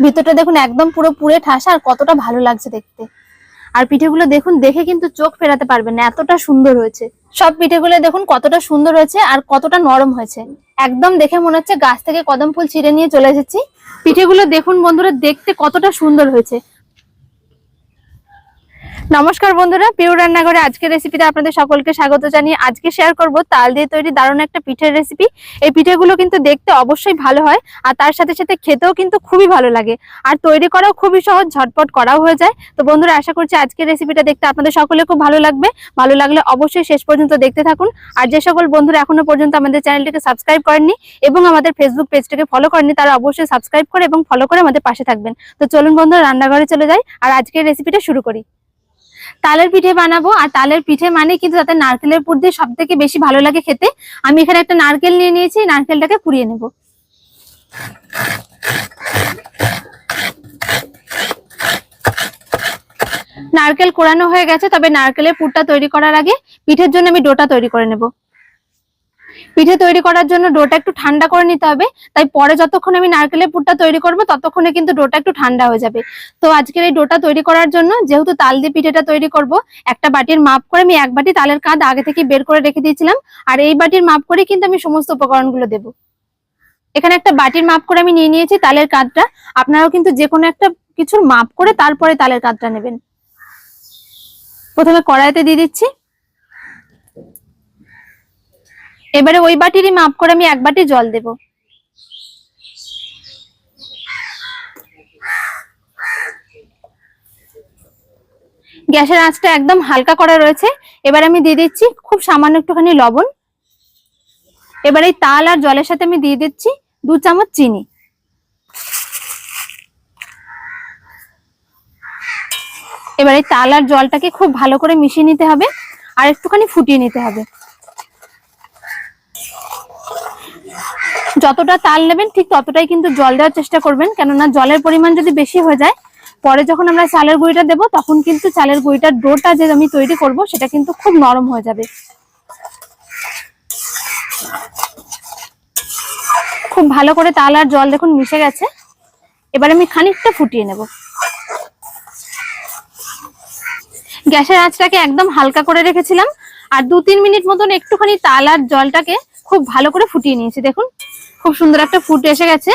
ভিতরটা দেখুন একদম পুরো পুরে ঠাসা আর কতটা ভালো লাগছে দেখতে। আর পিঠেগুলো দেখুন, দেখে কিন্তু চোখ ফেরাতে পারবেন না, এতটা সুন্দর হয়েছে। সব পিঠেগুলো দেখুন কতটা সুন্দর হয়েছে আর কতটা নরম হয়েছে। একদম দেখে মনে হচ্ছে গাছ থেকে কদম ফুল ছিঁড়ে নিয়ে চলে এসেছি। পিঠেগুলো দেখুন বন্ধুরা, দেখতে কতটা সুন্দর হয়েছে। নমস্কার বন্ধুরা পিউ রান্নাঘরে আজকের রেসিপিতে আপনাদের সকলকে স্বাগত জানিয়ে আজকে শেয়ার করব তাল দিয়ে তৈরি দারুণ একটা পিঠের রেসিপি এই পিঠেগুলো কিন্তু দেখতে অবশ্যই ভালো হয় আর তার সাথে সাথে খেতেও কিন্তু খুবই ভালো লাগে। আর তৈরি করাও খুবই সহজ, ঝটপট করাও হয়ে যায়। তো বন্ধুরা, আশা করছি আজকের রেসিপিটা দেখতে আপনাদের সকলে খুব ভালো লাগবে। ভালো লাগলে অবশ্যই শেষ পর্যন্ত দেখতে থাকুন। আর যে সকল বন্ধুরা এখনও পর্যন্ত আমাদের চ্যানেলটিকে সাবস্ক্রাইব করেননি এবং আমাদের ফেসবুক পেজটাকে ফলো করেননি, তারা অবশ্যই সাবস্ক্রাইব করে এবং ফলো করে আমাদের পাশে থাকবেন। তো চলুন বন্ধুরা, রান্নাঘরে চলে যাই। আর আজকের রেসিপিটা শুরু করি। তালের পিঠে বানাবো। আর তালের পিঠে মানে কিন্তু তাতে নারকেলের পুর দিয়ে সব থেকে বেশি ভালো লাগে খেতে, আমি এখানে একটা নারকেল নিয়ে নিয়েছি, নারকেলটাকে পুড়িয়ে নেব। নারকেল কোড়ানো হয়ে গেছে, তবে নারকেলের পুরটা তৈরি করার আগে পিঠের জন্য আমি ডোটা তৈরি করে নেব। পিঠে তৈরি করার জন্য ডোটা একটু ঠান্ডা করে নিতে হবে। তাই পরে যতক্ষণ আমি নারকেলের পুরটা তৈরি করব, ততক্ষণে কিন্তু ডোটা একটু ঠান্ডা হয়ে যাবে। তো আজকের এই ডোটা তৈরি করার জন্য যেহেতু তাল দিয়ে পিঠেটা তৈরি করব, একটা বাটির মাপ করে আমি এক বাটি তালের কাঁধ আগে থেকে বের করে রেখে দিয়েছিলাম। আর এই বাটির মাপ করে কিন্তু আমি সমস্ত উপকরণগুলো দেবো। এখানে একটা বাটির মাপ করে আমি নিয়ে নিয়েছি তালের কাঁধটা। আপনারাও কিন্তু যে কোনো একটা কিছুর মাপ করে তারপরে তালের কাঁধটা নেবেন। প্রথমে কড়াইতে দিয়ে দিচ্ছি। এবারে ওই বাটিরই মাপ করে আমি এক বাটি জল দেব। গ্যাসের আঁচটা একদম হালকা করা রয়েছে। এবার আমি দিয়ে দিচ্ছি খুব সামান্য একটুখানি লবণ। এবার এই তাল আর জলের সাথে আমি দিয়ে দিচ্ছি দু চামচ চিনি। এবার এই তাল আর জলটাকে খুব ভালো করে মিশিয়ে নিতে হবে আর একটুখানি ফুটিয়ে নিতে হবে। যতটা তাল নেবেন ঠিক ততটাই কিন্তু জল দেওয়ার চেষ্টা করবেন। কেননা জলের পরিমাণ যদি বেশি হয়ে যায়, পরে যখন আমরা চালের গুঁড়িটা দেব, তখন কিন্তু চালের গুঁড়িটার ডোটা যে আমি তৈরি করব, সেটা কিন্তু খুব নরম হয়ে যাবে। খুব ভালো করে তাল আর জল দেখুন মিশে গেছে। এবার আমি খানিকটা ফুটিয়ে নেব। গ্যাসের আঁচটাকে একদম হালকা করে রেখেছিলাম আর দু তিন মিনিট মতন একটুখানি তাল আর জলটাকে খুব ভালো করে ফুটিয়ে নিয়েছি। দেখুন, খুব সুন্দর একটা ফুট এসে গেছে।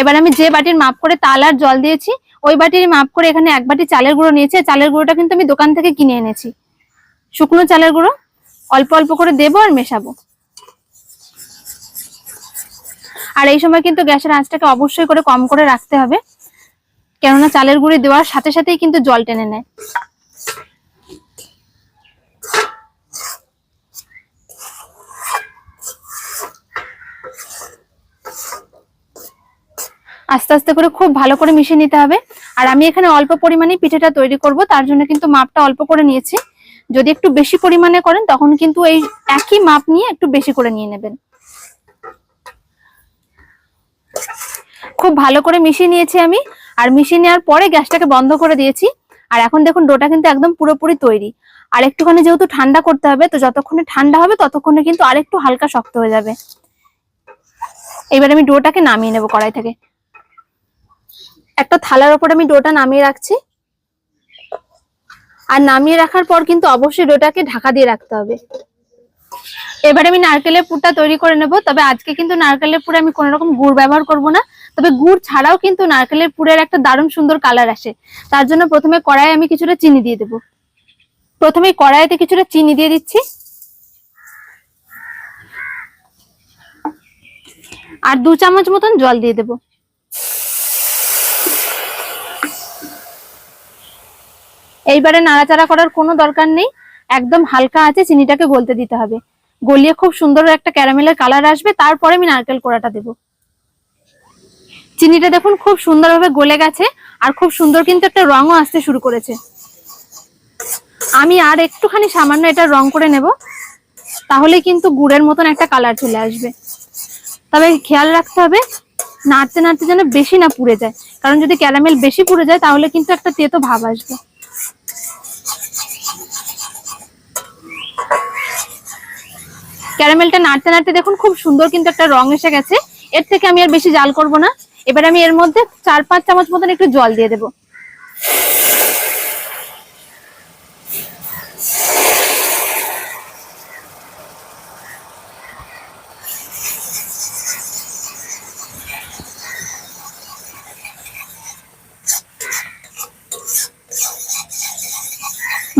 এবার আমি যে বাটির মাপ করে তাল আর জল দিয়েছি, ওই বাটির মাপ করে এখানে এক বাটি চালের গুঁড়ো নিয়েছি। চালের গুঁড়োটা কিন্তু আমি দোকান থেকে কিনে এনেছি। শুকনো চালের গুঁড়ো, অল্প অল্প করে দেবো আর মেশাবো। আর এই সময় কিন্তু গ্যাসের আঁচটাকে অবশ্যই করে কম করে রাখতে হবে। কেননা চালের গুঁড়ি দেওয়ার সাথে সাথেই কিন্তু জল টেনে নেয়। আস্তে আস্তে করে খুব ভালো করে মিশিয়ে নিতে হবে। আর আমি এখানে অল্প পরিমাণে পিঠেটা তৈরি করব, তার জন্য কিন্তু মাপটা অল্প করে নিয়েছি। যদি একটু বেশি পরিমাণে করেন, তখন কিন্তু এই একই মাপ নিয়ে একটু বেশি করে নিয়ে নেবেন। খুব ভালো করে মিশিয়ে নিয়েছি আমি, আর মিশিয়ে নেওয়ার পরে গ্যাসটাকে বন্ধ করে দিয়েছি। আর এখন দেখুন, ডোটা কিন্তু একদম পুরোপুরি তৈরি। আর একটুখানি যেহেতু ঠান্ডা করতে হবে, তো যতক্ষণে ঠান্ডা হবে, ততক্ষণে কিন্তু আরেকটু হালকা শক্ত হয়ে যাবে। এবার আমি ডোটাকে নামিয়ে নেব কড়াই থেকে। একটা থালার ওপর আমি ডোটা নামিয়ে রাখছি। আর নামিয়ে রাখার পর কিন্তু অবশ্যই ডোটাকে ঢাকা দিয়ে রাখতে হবে। এবারে আমি নারকেলের পুরটা তৈরি করে নেব, তবে আজকে কিন্তু নারকেলের পুরে আমি কোনো রকম গুড় ব্যবহার করব না। তবে গুড় ছাড়াও কিন্তু নারকেলের পুরের একটা দারুণ সুন্দর কালার আসে। তার জন্য প্রথমে কড়াই আমি কিছুটা চিনি দিয়ে দেব। প্রথমে কড়াইতে কিছুটা চিনি দিয়ে দিচ্ছি। আর দু চামচ মতন জল দিয়ে দেবো। এইবারে নাড়াচাড়া করার কোনো দরকার নেই। একদম হালকা আছে, চিনিটাকে গলতে দিতে হবে। গলিয়ে খুব সুন্দর একটা ক্যারামেলের কালার আসবে, তারপরে আমি নারকেল কোড়াটা দেব। চিনিটা দেখুন খুব সুন্দরভাবে গলে গেছে, আর খুব সুন্দর কিন্তু একটা রঙও আসতে শুরু করেছে। আমি আর একটুখানি সামান্য এটা রং করে নেব, তাহলে কিন্তু গুড়ের মতন একটা কালার চলে আসবে। তবে খেয়াল রাখতে হবে, নাড়তে নাড়তে যেন বেশি না পুড়ে যায়। কারণ যদি ক্যারামেল বেশি পুড়ে যায়, তাহলে কিন্তু একটা তেতো ভাব আসবে। ক্যারামেলটা নাড়তে নাড়তে দেখুন খুব সুন্দর কিন্তু একটা রং এসে গেছে। এর থেকে আমি আর বেশি জাল করব না। এবার আমি এর মধ্যে চার পাঁচ চামচ মতন একটু জল দিয়ে দেবো।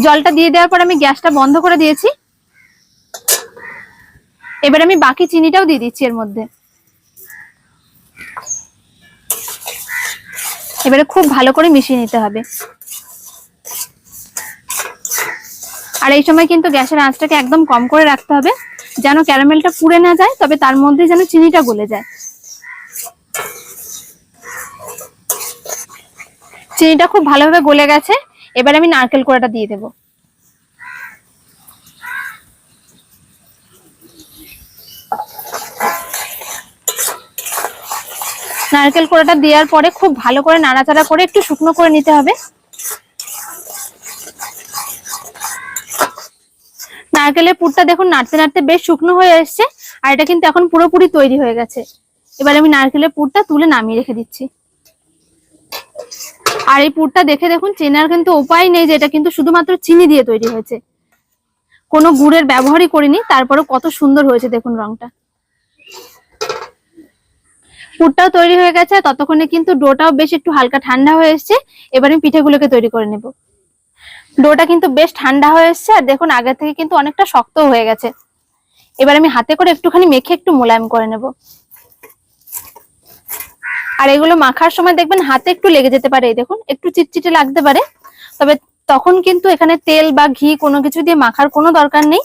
জলটা দিয়ে দেওয়ার পর আমি গ্যাসটা বন্ধ করে দিয়েছি। এবার আমি বাকি চিনিটাও দিয়ে দিচ্ছি এর মধ্যে। এবারে খুব ভালো করে মিশিয়ে নিতে হবে। আর এই সময় কিন্তু গ্যাসের আঁচটাকে একদম কম করে রাখতে হবে, যেন ক্যারামেলটা পুড়ে না যায়, তবে তার মধ্যে যেন চিনিটা গলে যায়। চিনিটা খুব ভালোভাবে গলে গেছে, এবার আমি নারকেল কোড়াটা দিয়ে দেবো। নারকেল কোড়াটা দেওয়ার পরে খুব ভালো করে নাড়াচাড়া করে একটু শুকনো করে নিতে হবে। নারকেলের পুরটা দেখুন নাড়তে নাড়তে বেশ শুকনো হয়ে এসছে, আর এটা কিন্তু এখন পুরোপুরি তৈরি হয়ে গেছে। এবার আমি নারকেলের পুরটা তুলে নামিয়ে রেখে দিচ্ছি। আর এই পুরটা দেখে দেখুন, চেনার কিন্তু উপায় নেই যে এটা কিন্তু শুধুমাত্র চিনি দিয়ে তৈরি হয়েছে। কোনো গুড়ের ব্যবহারই করিনি তারপরে কত সুন্দর হয়েছে দেখুন রংটা। পুরটাও তৈরি হয়ে গেছে, ততক্ষণে কিন্তু ডোটাও বেশ একটু হালকা ঠান্ডা হয়ে এসছে। এবার আমি পিঠেগুলোকে তৈরি করে নেব। ডোটা কিন্তু বেশ ঠান্ডা হয়ে এসছে, আর দেখুন আগে থেকে কিন্তু অনেকটা শক্ত হয়ে গেছে। এবার আমি হাতে করে একটুখানি মেখে একটু মোলায়েম করে নেব। আর এগুলো মাখার সময় দেখবেন হাতে একটু লেগে যেতে পারে দেখুন, একটু চিটচিটে লাগতে পারে। তবে তখন কিন্তু এখানে তেল বা ঘি কোনো কিছু দিয়ে মাখার কোনো দরকার নেই।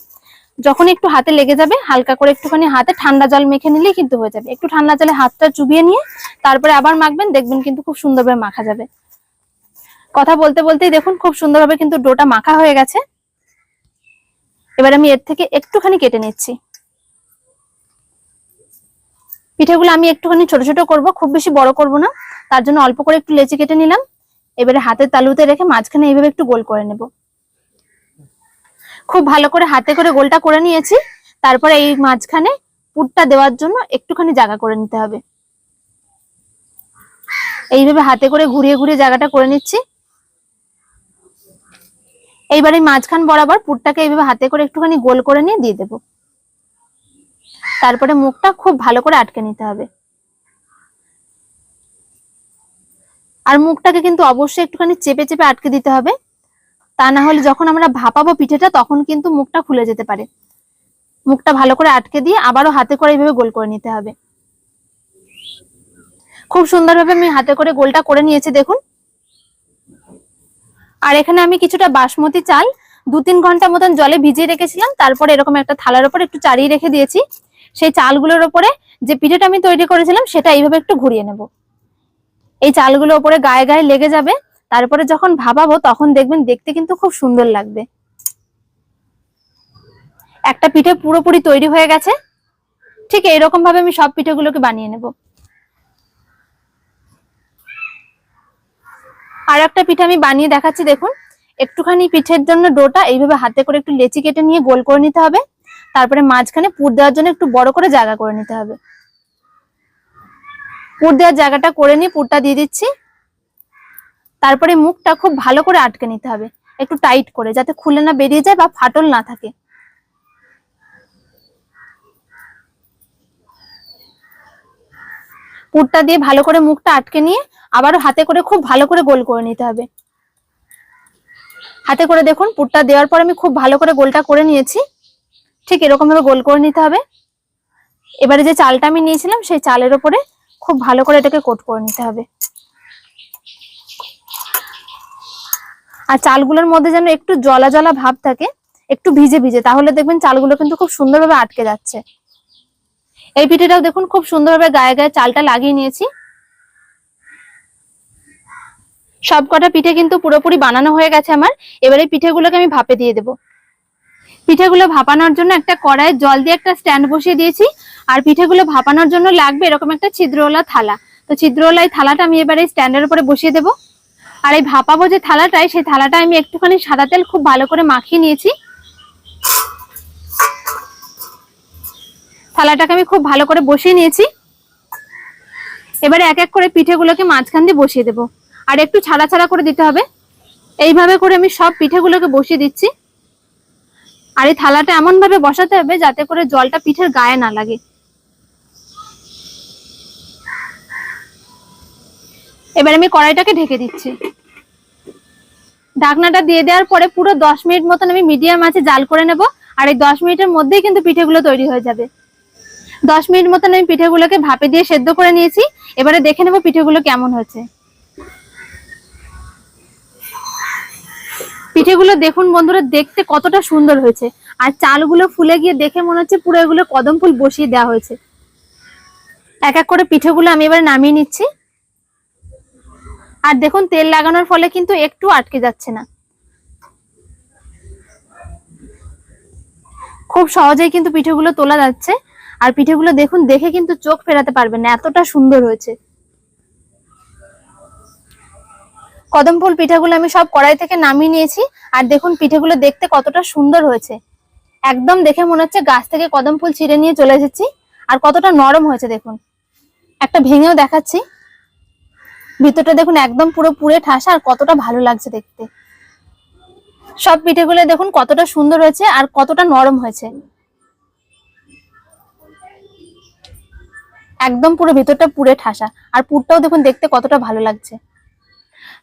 যখন একটু হাতে লেগে যাবে, হালকা করে একটুখানি হাতে ঠান্ডা জল মেখে নিলেই কিন্তু হয়ে যাবে। একটু ঠান্ডা জলে হাতটা চুবিয়ে নিয়ে তারপরে আবার মাখবেন, দেখবেন কিন্তু খুব সুন্দরভাবে মাখা যাবে। কথা বলতে বলতেই দেখুন খুব সুন্দরভাবে কিন্তু ডোটা মাখা হয়ে গেছে। এবার আমি এর থেকে একটুখানি কেটে নিচ্ছি। পিঠেগুলো আমি একটুখানি ছোট ছোট করব, খুব বেশি বড় করব না। তার জন্য অল্প করে একটু লেচি কেটে নিলাম। এবারে হাতের তালুতে রেখে মাঝখানে এইভাবে একটু গোল করে নেব। খুব ভালো করে হাতে করে গোলটা করে নিয়েছি। তারপরে এই মাঝখানে পুরটা দেওয়ার জন্য একটুখানি জায়গা করে নিতে হবে। এইভাবে হাতে করে ঘুরিয়ে ঘুরিয়ে জায়গাটা করে নিচ্ছি। এইবার এই মাঝখান বরাবর পুরটাকে এইভাবে হাতে করে একটুখানি গোল করে নিয়ে দিয়ে দেব। তারপরে মুখটা খুব ভালো করে আটকে নিতে হবে। আর মুখটাকে কিন্তু অবশ্যই একটুখানি চেপে চেপে আটকে দিতে হবে। তা না হলে যখন আমরা ভাপাবো পিঠেটা, তখন কিন্তু মুখটা খুলে যেতে পারে। মুখটা ভালো করে আটকে দিয়ে আবারও হাতে করে এইভাবে গোল করে নিতে হবে। খুব সুন্দরভাবে আমি হাতে করে গোলটা করে নিয়েছি, দেখুন। আর এখানে আমি কিছুটা বাসমতি চাল দু তিন ঘণ্টা মতন জলে ভিজিয়ে রেখেছিলাম, তারপরে এরকম একটা থালার উপর একটু চাড়িয়ে রেখে দিয়েছি। সেই চালগুলোর উপরে যে পিঠেটা আমি তৈরি করেছিলাম, সেটা এইভাবে একটু ঘুরিয়ে নেব। এই চালগুলো ওপরে গায়ে গায়ে লেগে যাবে। তারপরে যখন ভাবাবো, তখন দেখবেন দেখতে কিন্তু খুব সুন্দর লাগবে। একটা পিঠে পুরোপুরি তৈরি হয়ে গেছে। ঠিক এইরকম ভাবে আমি সব পিঠেগুলোকে বানিয়ে নেব। আর একটা পিঠে আমি বানিয়ে দেখাচ্ছি, দেখুন। একটুখানি পিঠের জন্য ডোটা, এইভাবে হাতে করে একটু লেচি কেটে নিয়ে গোল করে নিতে হবে। তারপরে মাঝখানে পুর দেওয়ার জন্য একটু বড় করে জায়গা করে নিতে হবে। পুর দেওয়ার জায়গাটা করে নিয়ে পুরটা দিয়ে দিচ্ছি। তারপরে মুখটা খুব ভালো করে আটকে নিতে হবে। একটু টাইট করে, যাতে খুলে না বেরিয়ে যায় বা ফাটল না থাকে। পুরটা দিয়ে ভালো করে মুখটা আটকে নিয়ে আবারও হাতে করে খুব ভালো করে গোল করে নিতে হবে। হাতে করে দেখুন, পুরটা দেওয়ার পর আমি খুব ভালো করে গোলটা করে নিয়েছি। ঠিক এরকম ভাবে গোল করে নিতে হবে। এবারে যে চালটা আমি নিয়েছিলাম, সেই চালের ওপরে খুব ভালো করে এটাকে কোট করে নিতে হবে। আর চালগুলোর মধ্যে যেন একটু জলা জলা ভাব থাকে, একটু ভিজে ভিজে, তাহলে দেখবেন চালগুলো কিন্তু খুব সুন্দরভাবে আটকে যাচ্ছে। এই পিঠেটাও দেখুন খুব সুন্দরভাবে গায়ে গায়ে চালটা লাগিয়ে নিয়েছি। সব কটা পিঠে কিন্তু পুরোপুরি বানানো হয়ে গেছে আমার। এবারে পিঠেগুলোকে আমি ভাপে দিয়ে দেবো। পিঠেগুলো ভাপানোর জন্য একটা কড়াইয়ে জল দিয়ে একটা স্ট্যান্ড বসিয়ে দিয়েছি। আর পিঠেগুলো ভাপানোর জন্য লাগবে এরকম একটা ছিদ্রওয়ালা থালা। তো ছিদ্রওয়ালা থালাটা আমি এবারে স্ট্যান্ডের উপরে বসিয়ে দেবো। আর এই ভাপাবো যে থালাটায়, সেই থালাটা আমি একটুখানি সাদা তেল খুব ভালো করে মাখিয়ে নিয়েছি। থালাটাকে আমি খুব ভালো করে বসিয়ে নিয়েছি। এবারে এক এক করে পিঠেগুলোকে মাঝখান দিয়ে বসিয়ে দেবো। আর একটু ছাড়া ছাড়া করে দিতে হবে। এইভাবে করে আমি সব পিঠেগুলোকে বসিয়ে দিচ্ছি। আর এই থালাটা এমন ভাবে বসাতে হবে যাতে করে জলটা পিঠের গায়ে না লাগে। এবার আমি কড়াইটাকে ঢেকে দিচ্ছি। ঢাকনাটা দিয়ে দেওয়ার পরে পুরো দশ মিনিট মতন আমি মিডিয়াম আছে জাল করে নেব, আর এই দশ মিনিটের মধ্যেই কিন্তু পিঠেগুলো তৈরি হয়ে যাবে। দশ মিনিট মতন আমি পিঠেগুলোকে ভাপে দিয়ে সেদ্ধ করে নিয়েছি, এবারে দেখে নেব পিঠেগুলো কেমন হয়েছে। পিঠেগুলো দেখুন বন্ধুরা, দেখতে কতটা সুন্দর হয়েছে। আর চালগুলো ফুলে গিয়ে দেখে মনে হচ্ছে পুরো এগুলো কদম ফুল বসিয়ে দেওয়া হয়েছে। এক এক করে পিঠেগুলো আমি এবার নামিয়ে নিচ্ছি। আর দেখুন, তেল লাগানোর ফলে কিন্তু একটু আটকে যাচ্ছে না। খুব সহজেই কিন্তু পিঠেগুলো তোলা যাচ্ছে। আর পিঠেগুলো দেখুন, দেখে কিন্তু চোখ ফেরাতে পারবেন না, এতটা সুন্দর হয়েছে। কদম ফুল পিঠাগুলো আমি সব কড়াই থেকে নামিয়ে নিয়েছি। আর দেখুন, পিঠেগুলো দেখতে কতটা সুন্দর হয়েছে। একদম দেখে মনে হচ্ছে গাছ থেকে কদম ফুল ছিঁড়ে নিয়ে চলে এসেছি। আর কতটা নরম হয়েছে, দেখুন। একটা ভেঙেও দেখাচ্ছি। ভিতরটা দেখুন একদম পুরো পুরে ঠাসা আর কতটা ভালো লাগছে দেখতে। সব পিঠেগুলো দেখুন কতটা সুন্দর হয়েছে আর কতটা নরম হয়েছে। একদম পুরো ভিতরটা পুরে ঠাসা আর পুরটাও দেখুন দেখতে কতটা ভালো লাগছে।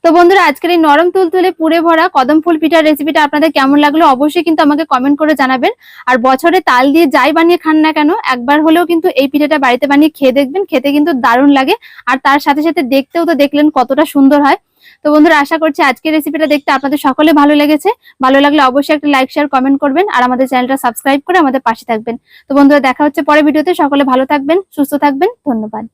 তো বন্ধুরা, আজকের এই নরম তুলতুলে পুড়ে ভরা কদম ফুল পিঠার রেসিপিটা আপনাদের কেমন লাগল অবশ্যই কিন্তু আমাকে কমেন্ট করে জানাবেন। আর বছরে তাল দিয়ে যাই বানিয়ে খান না কেন, একবার হলেও কিন্তু এই পিঠাটা বাড়িতে বানিয়ে খেয়ে দেখবেন, খেতে কিন্তু দারুণ লাগে। আর তার সাথে সাথে দেখতেও তো দেখলেন কতটা সুন্দর হয়। তো বন্ধুরা, আশা করছি আজকের রেসিপিটা দেখতে আপনাদের সকলে ভালো লেগেছে। ভালো লাগলে অবশ্যই একটা লাইক শেয়ার কমেন্ট করবেন আর আমাদের চ্যানেলটা সাবস্ক্রাইব করে আমাদের পাশে থাকবেন। তো বন্ধুরা, দেখা হচ্ছে পরে ভিডিওতে। সকলে ভালো থাকবেন, সুস্থ থাকবেন। ধন্যবাদ।